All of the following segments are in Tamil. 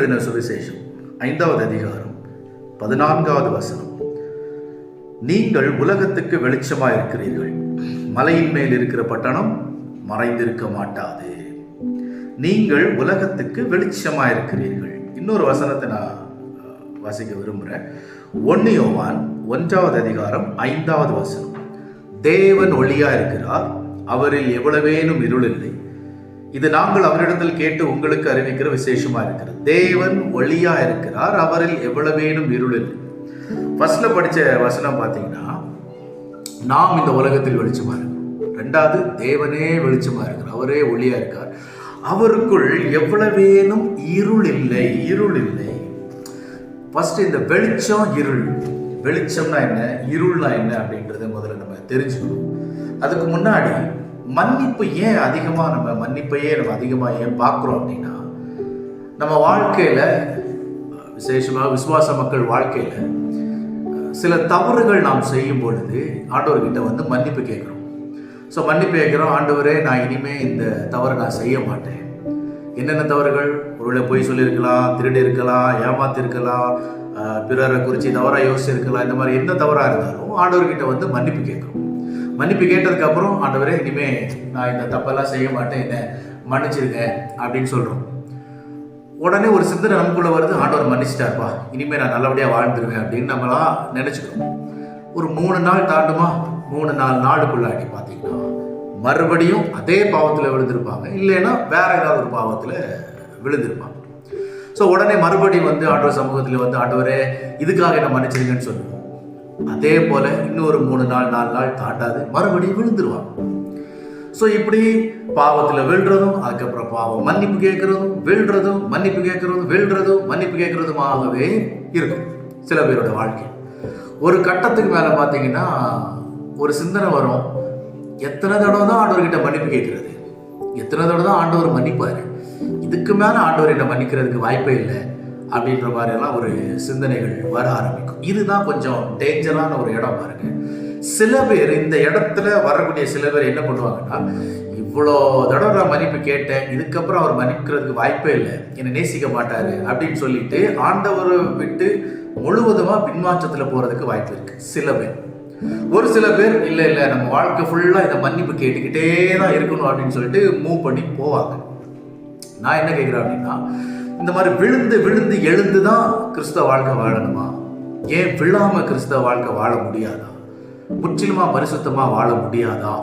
சுவிசேஷம் ஐந்தாவது அதிகாரம் பதினான்காவது வசனம். நீங்கள் உலகத்துக்கு வெளிச்சமாக இருக்கிறீர்கள். மலையின் மேல் இருக்கிற பட்டணம் மறைந்திருக்க மாட்டாது. நீங்கள் உலகத்துக்கு வெளிச்சமாக இருக்கிறீர்கள். இன்னொரு வசனத்தை நான் வாசிக்க விரும்புகிறேன் ஒன்னியோவான் ஒன்றாவது அதிகாரம் ஐந்தாவது வசனம். தேவன் ஒளியா இருக்கிறார். அவரில் எவ்வளவேனும் இருள் இல்லை இது நாங்கள் அவரிடத்தில் கேட்டு உங்களுக்கு அறிவிக்கிற விசேஷமா இருக்கிறது. தேவன் ஒளியா இருக்கிறார் அவரில் எவ்வளவேனும் இருள் இல்லை. ஃபர்ஸ்ட்ல படிச்ச வசனம் பார்த்தீங்கன்னா நாம் இந்த உலகத்தில் வெளிச்சமா இருக்கிறோம். ரெண்டாவது தேவனே வெளிச்சமா இருக்கிறார் அவரே ஒளியா இருக்கார். அவருக்குள் எவ்வளவேனும் இருள் இல்லை இருள் இல்லை. ஃபர்ஸ்ட் இந்த வெளிச்சம் இருள். வெளிச்சம்னா என்ன? இருள்னா என்ன அப்படின்றத முதல்ல நம்ம தெரிஞ்சுக்கணும். அதுக்கு முன்னாடி மன்னிப்பு ஏன் அதிகமாக நம்ம மன்னிப்பையே நம்ம அதிகமாக ஏன் பார்க்குறோம் அப்படின்னா நம்ம வாழ்க்கையில் விசேஷமாக விசுவாச மக்கள் வாழ்க்கையில் சில தவறுகள் நாம் செய்யும் பொழுது ஆண்டவர்கிட்ட வந்து மன்னிப்பு கேட்குறோம். ஸோ மன்னிப்பு கேட்குறோம் ஆண்டவரே நான் இனிமேல் இந்த தவறை நான் செய்ய மாட்டேன். என்னென்ன தவறுகள்? ஒருவேளை பொய் சொல்லியிருக்கலாம் திருடி இருக்கலாம் ஏமாத்திருக்கலாம் பிறரை குறித்து தவறாக யோசிச்சிருக்கலாம் இந்த மாதிரி எந்த தவறாக இருந்தாலும் ஆண்டவர்கிட்ட வந்து மன்னிப்பு கேட்குறோம். மன்னிப்பு கேட்டதுக்கப்புறம் ஆண்டவரே இனிமேல் நான் இந்த தப்பெல்லாம் செய்ய மாட்டேன் என்னை மன்னிச்சிருங்க அப்படின்னு சொல்கிறோம் உடனே ஒரு சிந்தனை நமக்குள்ளே வருது ஆண்டவர் மன்னிச்சிட்டார்ப்பா இனிமேல் நான் நல்லபடியாக வாழ்ந்துருவேன் அப்படின்னு நம்மளாம் நினச்சிக்கிறோம். ஒரு மூணு நாள் தாண்டுமா? மூணு நாலு நாளுக்குள்ளாடி பார்த்தீங்கன்னா மறுபடியும் அதே பாவத்தில் விழுந்திருப்பாங்க. இல்லைன்னா வேற ஏதாவது ஒரு பாவத்தில் விழுந்திருப்பாங்க. ஸோ உடனே மறுபடியும் வந்து ஆண்டவர் சமூகத்தில் வந்து ஆண்டவரே இதுக்காக என்ன மன்னிச்சிருங்கன்னு சொல்லுவோம். அதே போல இன்னொரு மூணு நாள் நாலு நாள் தாண்டாது. மறுபடியும் விழுந்துருவாங்க ஸோ இப்படி பாவத்தில் விழுறதும் அதுக்கப்புறம் பாவம் மன்னிப்பு கேட்கறதும் விழுறதும் மன்னிப்பு கேட்கறதும் விழுறதும் மன்னிப்பு கேட்கறதுமாகவே இருக்கும் சில பேரோட வாழ்க்கை. ஒரு கட்டத்துக்கு மேலே பார்த்தீங்கன்னா ஒரு சிந்தனை வரும். எத்தனை தடவை தான் ஆண்டவர்கிட்ட மன்னிப்பு கேட்கறது? எத்தனை தடவை தான் ஆண்டவர் மன்னிப்பார்? இதுக்கு மேலே ஆண்டவர்கிட்ட மன்னிக்கிறதுக்கு வாய்ப்பே இல்லை. அப்படின்ற மாதிரியெல்லாம் ஒரு சிந்தனைகள் வர ஆரம்பிக்கும். இதுதான் கொஞ்சம் டேஞ்சரான ஒரு இடம் பாருங்க. சில பேர் இந்த இடத்துல வரக்கூடிய சில பேர் என்ன பண்ணுவாங்கன்னா இவ்வளோ தடவை நான் மன்னிப்பு கேட்டேன் இதுக்கப்புறம் அவர் மன்னிக்கிறதுக்கு வாய்ப்பே இல்லை என்னை நேசிக்க மாட்டார் அப்படின்னு சொல்லிட்டு ஆண்டவரை விட்டு முழுவதுமாக பின்மாற்றத்தில் போகிறதுக்கு வாய்ப்பு இருக்கு சில பேர். ஒரு சில பேர் இல்லை இல்லை நம்ம வாழ்க்கை ஃபுல்லாக இதை மன்னிப்பு கேட்டுக்கிட்டே தான் இருக்கணும் அப்படின்னு சொல்லிட்டு மூவ் பண்ணி போவாங்க. நான் என்ன கேட்குறேன் அப்படின்னா இந்த மாதிரி விழுந்து விழுந்து எழுந்து தான் கிறிஸ்தவ வாழ்க்கை வாழணுமா? ஏன் விழாம கிறிஸ்தவ வாழ்க்கை வாழ முடியாதா? முற்றிலுமா பரிசுத்தமா வாழ முடியாதா?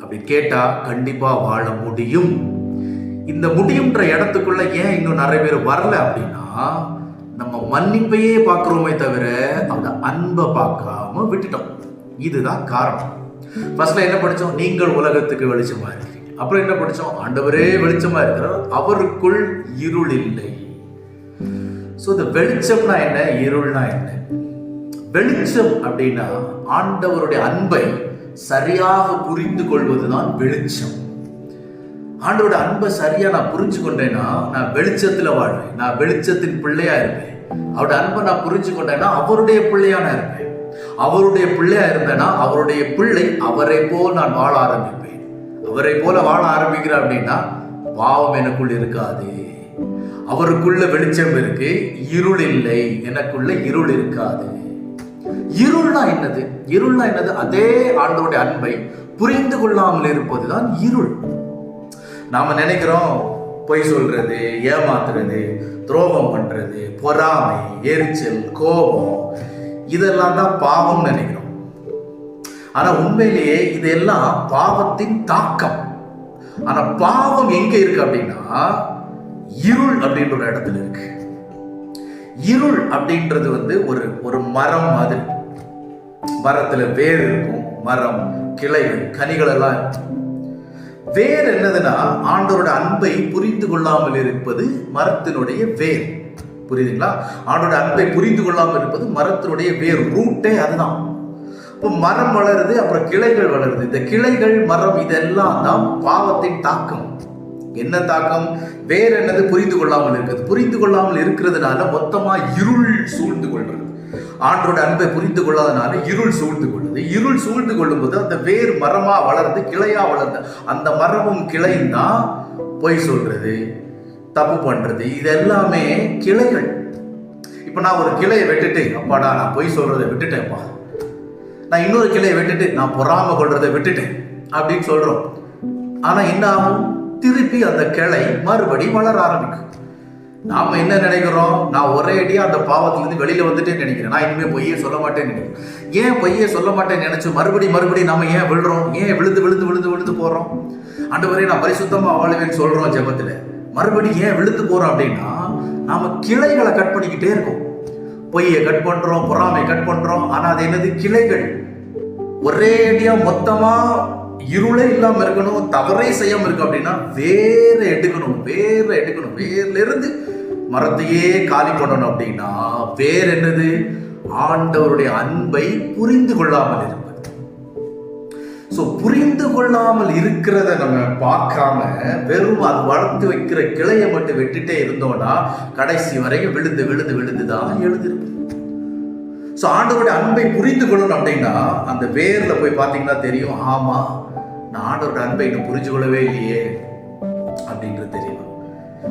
அப்படி கேட்டா கண்டிப்பா வாழ முடியும். இந்த முடியுன்ற இடத்துக்குள்ள ஏன் இன்னும் நிறைய பேர் வரல அப்படின்னா நம்ம மன்னிப்பையே பார்க்குறோமே தவிர அந்த அன்பை பார்க்காம விட்டுட்டோம். இதுதான் காரணம். ஃபர்ஸ்ட்ல என்ன படிச்சோம்? நீங்கள் உலகத்துக்கு வெளிச்சமா இருக்கீங்க அப்புறம் என்ன படித்தோம் ஆண்டவரே வெளிச்சமாக இருக்கிறார். அவருக்குள் இருள் இல்லை. ஸோ இந்த வெளிச்சம்னா என்ன? இருள்னா என்ன? வெளிச்சம் அப்படின்னா ஆண்டவருடைய அன்பை சரியாக புரிந்து கொள்வதுதான் வெளிச்சம். ஆண்டோட அன்பை சரியா நான் புரிஞ்சு கொண்டேன்னா நான் வெளிச்சத்துல வாழ்வேன். நான் வெளிச்சத்தின் பிள்ளையா இருப்பேன். அவருடைய அன்பை நான் புரிஞ்சு கொண்டேன்னா அவருடைய பிள்ளையா நான் இருப்பேன். அவருடைய பிள்ளையா இருந்தேன்னா அவருடைய பிள்ளை அவரை போல் நான் வாழ ஆரம்பிப்பேன். அவரை போல வாழ ஆரம்பிக்கிறேன் அப்படின்னா பாவம் எனக்குள் இருக்காது. அவருக்குள்ள வெளிச்சம் இருக்கு இருள் இல்லை எனக்குள்ள இருள் இருக்காது. இருள்னா என்னது? இருள்னா என்னது? அதே ஆண்டோடைய அன்பை புரிந்து கொள்ளாமல் இருப்பதுதான் இருள். நாம நினைக்கிறோம் பொய் சொல்றது ஏமாத்துறது துரோகம் பண்றது பொறாமை எரிச்சல் கோபம் இதெல்லாம் தான் பாவம் நினைக்கிறோம். ஆனா உண்மையிலேயே இதெல்லாம் பாவத்தின் தாக்கம். ஆனா பாவம் எங்க இருக்கு அப்படின்னா இருள் அப்படின்ற ஒரு இடத்துல இருக்கு. இருள் அப்படின்றது வந்து ஒரு ஒரு மரம் மாதிரி. மரத்துல வேர் இருக்கும் மரம் கிளைகள் கனிகள் எல்லாம் இருக்கும். வேர் என்னதுன்னா ஆண்டவரோட அன்பை புரிந்து கொள்ளாமல் இருப்பது மரத்தினுடைய வேர். புரியுதுங்களா? ஆண்டோட அன்பை புரிந்து கொள்ளாமல் இருப்பது மரத்தினுடைய வேர் ரூட்டே அதுதான். இப்போ மரம் வளருது அப்புறம் கிளைகள் வளருது. இந்த கிளைகள் மரம் இதெல்லாம் தான் பாவத்தின் தாக்கம். என்ன தாக்கம்? வேற என்னது புரிந்து கொள்ளாமல் இருக்கிறது. புரிந்து கொள்ளாமல் இருக்கிறதுனால மொத்தமா இருள் சூழ்ந்து கொள்றது. ஆண்டோட அன்பை புரிந்து கொள்ளாதனால இருள் சூழ்ந்து கொள்ளுது இருள் சூழ்ந்து கொள்ளும்போது அந்த வேர் மரமா வளர்ந்து கிளையா வளர்ந்து அந்த மரமும் கிளையும் தான் பொய் சொல்றது தப்பு பண்றது. இது எல்லாமே கிளைகள். இப்போ நான் ஒரு கிளையை வெட்டுட்டு அப்பாடா நான் பொய் சொல்றதை விட்டுட்டேன்ப்பா. நான் இன்னொரு கிளையை விட்டுட்டு நான் பொறாம கொள்றதை விட்டுட்டேன் அப்படின்னு சொல்றோம். ஆனா என்ன ஆகும்? திருப்பி அந்த கிளை மறுபடி வளர ஆரம்பிக்கும். நாம என்ன நினைக்கிறோம்? நான் ஒரே அடியா அந்த பாவத்திலிருந்து வெளியில வந்துட்டேன்னு நினைக்கிறேன். நான் இனிமே பொய்யே சொல்ல மாட்டேன்னு நினைக்கிறேன். ஏன் பொய்யே சொல்ல மாட்டேன்னு நினைச்சு மறுபடி மறுபடி நம்ம ஏன் விழுறோம்? ஏன் விழுந்து விழுந்து விழுந்து விழுந்து போறோம்? ஆண்டவரே நான் பரிசுத்தமா வாழுவேன்னு சொல்றோம் ஜெபத்துல. மறுபடி ஏன் விழுந்து போறோம் அப்படின்னா நாம கிளைகளை கட் பண்ணிக்கிட்டே இருக்கோம். பொய்யை கட் பண்றோம் பொறாமை கட் பண்றோம். ஆனா அது என்னது? கிளைகள். ஒரே அடியா மொத்தமா இருளே இல்லாம இருக்கணும் தவறே செய்யாம இருக்கு அப்படின்னா வேற எடுக்கணும் வேற எடுக்கணும் வேர்ல இருந்து மரத்தையே காலி பண்ணணும் அப்படின்னா வேற என்னது? ஆண்டவருடைய அன்பை புரிந்து கொள்ளாமல் இருப்பது. ஸோ புரிந்து கொள்ளாமல் இருக்கிறத நம்ம பார்க்காம வெறும் அது வளர்த்து வைக்கிற கிளையை மட்டும் வெட்டிட்டே இருந்தோம்னா கடைசி வரைக்கும் விழுந்து விழுந்து விழுந்து தான் எழுதிருப்போம் ஸோ ஆண்டவருடைய அன்பை புரிந்து கொள்ளணும் அப்படின்னா அந்த வேரில் போய் பார்த்தீங்கன்னா தெரியும் ஆமாம் நான் ஆண்டவருடைய அன்பை இன்னும் புரிஞ்சு கொள்ளவே இல்லையே அப்படின்றது தெரியும்.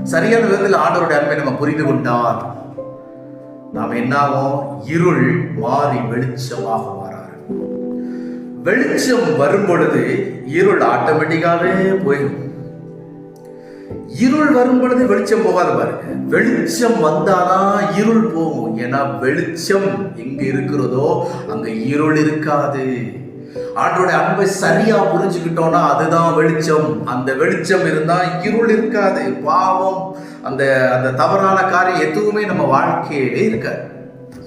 சரியான விதத்தில் ஆண்டவருடைய அன்பை நம்ம புரிந்து கொண்டால் நாம் என்னாகும் இருள் மாறி வெளிச்சமாக மாறாரு வெளிச்சம் வரும் பொழுது இருள் ஆட்டோமேட்டிக்காவே போயிடும் இருள் வரும் பொழுது வெளிச்சம் போகாத பாருங்க. வெளிச்சம் வந்தாதான் இருள் போகும். ஏன்னா வெளிச்சம் எங்க இருக்கிறதோ அங்க இருள் இருக்காது. ஆண்டோட அன்பை சரியா புரிஞ்சுக்கிட்டோம்னா அதுதான் வெளிச்சம். அந்த வெளிச்சம் இருந்தா இருள் இருக்காது. பாவம் அந்த அந்த தவறான காரியம் எதுவுமே நம்ம வாழ்க்கையிலே இருக்காது.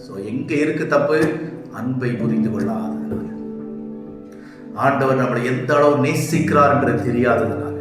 ஸோ எங்க இருக்கு தப்பு? அன்பை புரிந்து கொள்ளாததுனால. ஆண்டவர் நம்மளை எந்த அளவு நேசிக்கிறார் என்று தெரியாததுனால.